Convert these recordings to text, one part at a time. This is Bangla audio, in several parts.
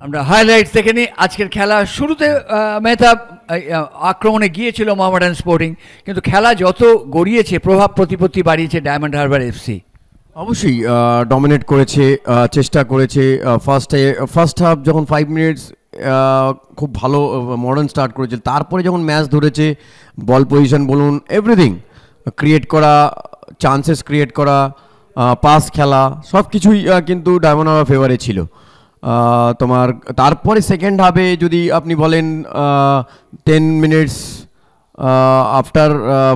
আমরা হাইলাইটস দেখে নিই। আজকের খেলা শুরুতে আহ, মেহতাব আক্রমণে গিয়েছিল মোহামেডান স্পোর্টিং কিন্তু খেলা যত গড়িয়েছে প্রভাব প্রতিপত্তি বাড়িয়েছে ডায়মন্ড হারবার এফসি অবশ্যই ডমিনেট করেছে চেষ্টা করেছে ফার্স্টে ফার্স্ট হাফ যখন ফাইভ মিনিটস খুব ভালো মডার্ন স্টার্ট করেছে তারপরে যখন ম্যাচ ধরেছে বল পজিশন বলুন এভরিথিং ক্রিয়েট করা চান্সেস ক্রিয়েট করা পাস খেলা সব কিছুই কিন্তু ডায়মন্ড হারবার ফেভারে ছিল। তোমার, তারপরে সেকেন্ড হাফে যদি আপনি বলেন ten minutes after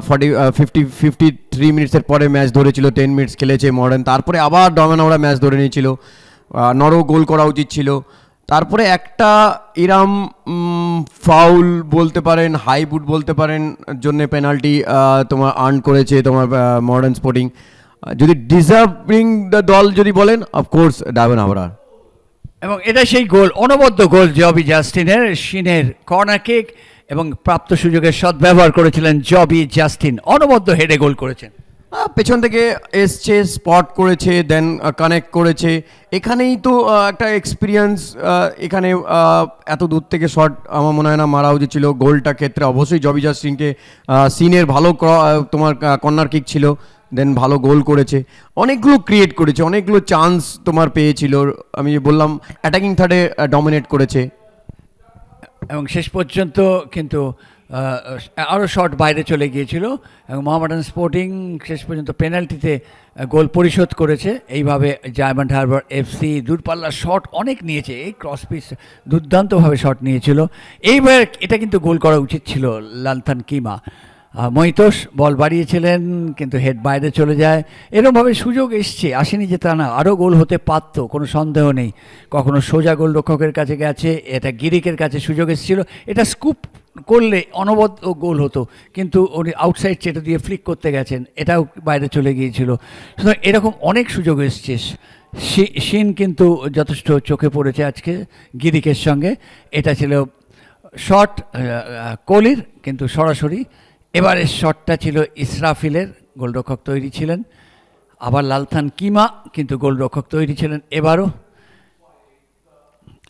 forty fifty fifty three মিনিটসের পরে ম্যাচ ধরেছিল টেন মিনিটস খেলেছে মডার্ন তারপরে আবার ডমেনোরা ম্যাচ ধরে নিয়েছিল। নরও গোল করা উচিত ছিল। তারপরে একটা ইরাম ফাউল বলতে পারেন হাই বুট বলতে পারেন জন্য পেনাল্টি তোমার আর্ন করেছে তোমার মডার্ন স্পোর্টিং যদি ডিজার্ভিং দ্য দল যদি বলেন অফকোর্স ডায়মন্ড হাবড়ার এবং এটা সেই গোল, অনবদ্য গোল জবি জাস্টিনের, শিনের কর্নার কিক এবং প্রাপ্ত সুযোগের সদ্ব্যবহার করেছিলেন জবি জাস্টিন, অনবদ্য হেডে গোল করেছেন। পেছন থেকে এসছে, স্পট করেছে, দেন কানেক্ট করেছে। এখানেই তো একটা এক্সপিরিয়েন্স এখানে এত দূর থেকে শট আমার মনে হয় না মারা উচিত ছিল। গোলটা ক্ষেত্রে অবশ্যই জবি সিংকে সিনের ভালো তোমার কর্নার কিক ছিল। দেন ভালো গোল করেছে। অনেকগুলো ক্রিয়েট করেছে, অনেকগুলো চান্স তোমার পেয়েছিল। আমি বললাম অ্যাটাকিং থার্ডে ডমিনেট করেছে। এবং শেষ পর্যন্ত কিন্তু আরও শট বাইরে চলে গিয়েছিল। এবং মোহামেডান স্পোর্টিং শেষ পর্যন্ত পেনাল্টিতে গোল পরিশোধ করেছে। এইভাবে ডায়মন্ড হারবার এফসি দূরপাল্লার শট অনেক নিয়েছে। এই ক্রস পিস দুর্দান্তভাবে শট নিয়েছিল। এইবার এটা কিন্তু গোল করা উচিত ছিল, লালথান কিমা। আহ, মহিতোষ বল বাড়িয়েছিলেন কিন্তু হেড বাইরে চলে যায়। এরকমভাবে সুযোগ এসছে আসেনি যে তা না আরও গোল হতে পারতো কোনো সন্দেহ নেই। কখনো সোজা গোল রক্ষকের কাছে গেছে এটা গিরিকের কাছে সুযোগ এসেছিল। এটা স্কুপ করলে অনবদ্য গোল হতো কিন্তু উনি আউটসাইড চেটে দিয়ে ফ্লিক করতে গেছেন এটাও বাইরে চলে গিয়েছিল। সুতরাং এরকম অনেক সুযোগ এসছে। শিন কিন্তু যথেষ্ট চোখে পড়েছে আজকে গিরিকের সঙ্গে। এটা ছিল শর্ট কোহলির কিন্তু সরাসরি এবারের শটটা ছিল ইসরাফিলের, গোলরক্ষক তৈরি ছিলেন। আবার লালথান কিমা, কিন্তু গোলরক্ষক তৈরি ছিলেন এবারও।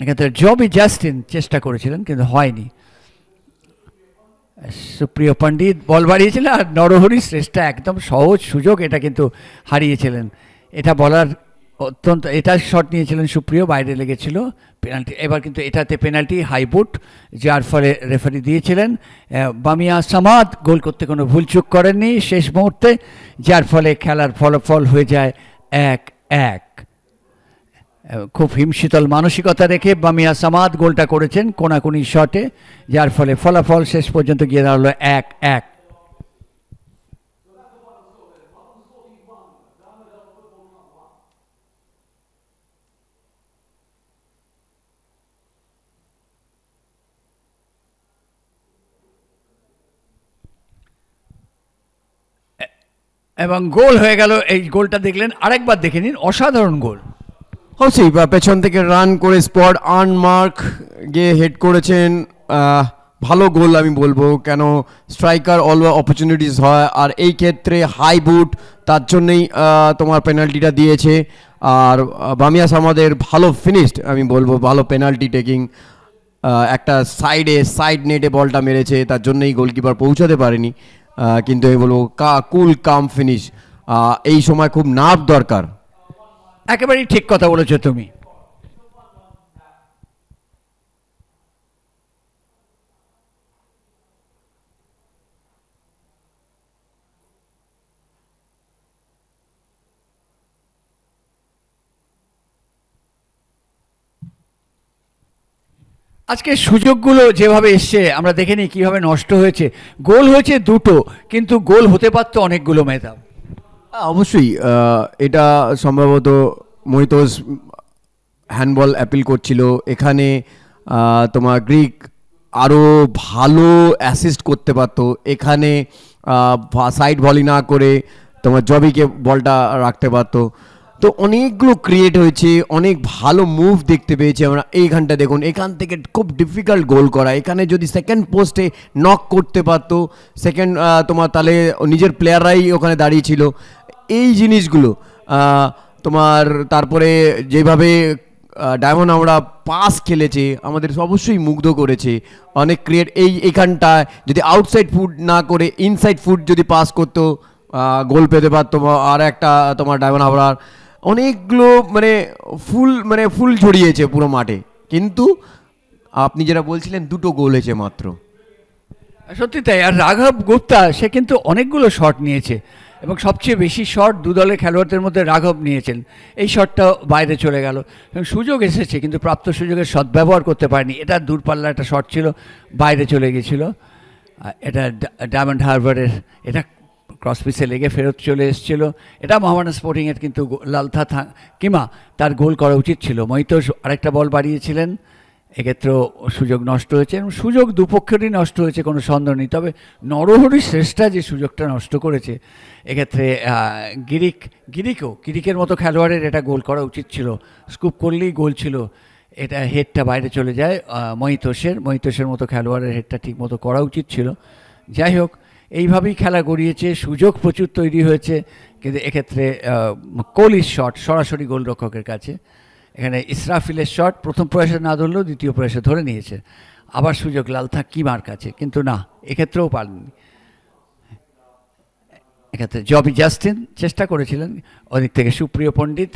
এক্ষেত্রে জবি জাস্টিন চেষ্টা করেছিলেন, কিন্তু হয়নি। সুপ্রিয় পণ্ডিত, বল বাড়িয়েছিলেন আর নরহরি শ্রেষ্ঠা, একদম সহজ সুযোগ এটা কিন্তু হারিয়েছিলেন। এটা বলার অত্যন্ত, এটা শট নিয়েছিলেন সুপ্রিয়, বাইরে লেগেছিল পেনাল্টি এবার কিন্তু এটাতে পেনাল্টি হাইবুট যার ফলে রেফারি দিয়েছিলেন। বামিয়া সামাদ গোল করতে কোনো ভুলচুক করেননি শেষ মুহূর্তে, যার ফলে খেলার ফলাফল হয়ে যায় এক এক। খুব হিমশীতল মানসিকতা রেখে বামিয়া সামাদ গোলটা করেছেন কোনাকুনি শটে যার ফলে ফলাফল শেষ পর্যন্ত গিয়ে দাঁড়াল এক এক। এবং গোল হয়ে গেল। এই গোলটা দেখলেন, আরেকবার দেখে নিন, অসাধারণ গোল। অবশ্যই পেছন থেকে রান করে স্পট আর্ন মার্ক গিয়ে হেড করেছেন। ভালো গোল আমি বলব, কেন স্ট্রাইকার অল অপরচুনিটিস হয়। আর এই ক্ষেত্রে হাই বুট, তার জন্যই তোমার পেনাল্টিটা দিয়েছে। আর বামিয়াস আমাদের ভালো ফিনিশড আমি বলব, ভালো পেনাল্টি টেকিং। একটা সাইডে সাইড নেটে বলটা মেরেছে, তার জন্যই গোলকিপার পৌঁছাতে পারেনি। কিন্তু আমি বলব, কা, কুল, কাম, ফিনিশ। এই সময় খুব নাভ দরকার। একেবারেই ঠিক কথা বলেছ তুমি। আজকে সুযোগগুলো যেভাবে এসছে, আমরা দেখে নিই কীভাবে নষ্ট হয়েছে। গোল হয়েছে দুটো, কিন্তু গোল হতে পারতো অনেকগুলো মেধাব অবশ্যই এটা সম্ভবত মহিতোষ হ্যান্ডবল অ্যাপিল করছিল। এখানে তোমার গ্রিক আরও ভালো অ্যাসিস্ট করতে পারতো। এখানে সাইড ভলি না করে তোমার জবিকে বলটা রাখতে পারতো। তো অনেকগুলো ক্রিয়েট হয়েছে, অনেক ভালো মুভ দেখতে পেয়েছি আমরা। এইখানটা দেখুন, এখান থেকে খুব ডিফিকাল্ট গোল করা। এখানে যদি সেকেন্ড পোস্টে নক করতে পারতো সেকেন্ড তোমার তাহলে নিজের প্লেয়াররাই ওখানে দাঁড়িয়েছিল এই জিনিসগুলো তোমার তারপরে যেভাবে ডায়মন্ড আমরা পাস খেলেছে, আমাদের অবশ্যই মুগ্ধ করেছে। অনেক ক্রিয়েট এই এখানটায় যদি আউটসাইড ফুড না করে ইনসাইড ফুড যদি পাস করতো গোল পেতে পারতো আর একটা তোমার ডায়মন্ড হাবড়ার। অনেকগুলো মানে ফুল মানে ফুল ছড়িয়েছে পুরো মাঠে। কিন্তু আপনি যেটা বলছিলেন, দুটো গোল হয়েছে মাত্র। সত্যি তাই। আর রাঘব গুপ্তা, সে কিন্তু অনেকগুলো শট নিয়েছে। এবং সবচেয়ে বেশি শট দু দলের খেলোয়াড়দের মধ্যে রাঘব নিয়েছেন। এই শটটা বাইরে চলে গেল। সুযোগ এসেছে, কিন্তু প্রাপ্ত সুযোগের সদ্ব্যবহার করতে পারেনি। এটা দূরপাল্লা একটা শট ছিল, বাইরে চলে গেছিল। এটা ডায়মন্ড হারবারের, এটা ক্রস পিসে লেগে ফেরত চলে এসেছিল। এটা মোহামেডান স্পোর্টিংয়ের কিন্তু লালথা থা- কিমা, তার গোল করা উচিত ছিল। মহিতোষ আরেকটা বল বাড়িয়েছিলেন। এক্ষেত্রেও সুযোগ নষ্ট হয়েছে এবং সুযোগ দুপক্ষেরই নষ্ট হয়েছে, কোনো সন্দেহ নেই। তবে নরহরি শ্রেষ্ঠা যে সুযোগটা নষ্ট করেছে, এক্ষেত্রে গিরিক, গিরিকও, গিরিকের মতো খেলোয়াড়ের এটা গোল করা উচিত ছিল। স্কুপ করলেই গোল ছিল। এটা হেডটা বাইরে চলে যায় মহিতোষের মহিতোষের মতো খেলোয়াড়ের হেডটা ঠিক মতো করা উচিত ছিল। যাই হোক এইভাবেই খেলা গড়িয়েছে, সুযোগ প্রচুর তৈরি হয়েছে, কিন্তু এক্ষেত্রে কোহলির শট সরাসরি গোলরক্ষকের কাছে। এখানে ইসরাফিলের শট প্রথম প্রয়াসে না ধরলেও দ্বিতীয় প্রয়াসে ধরে নিয়েছে। আবার সুযোগ, লালথা কিমার কাছে? কিন্তু না, এক্ষেত্রেও পারেননি। এক্ষেত্রে জবি জাস্টিন চেষ্টা করেছিলেন, ওদিক থেকে সুপ্রিয় পণ্ডিত।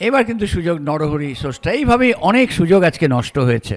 এবার কিন্তু সুযোগ নরহরি সোষ্টা এইভাবেই অনেক সুযোগ আজকে নষ্ট হয়েছে।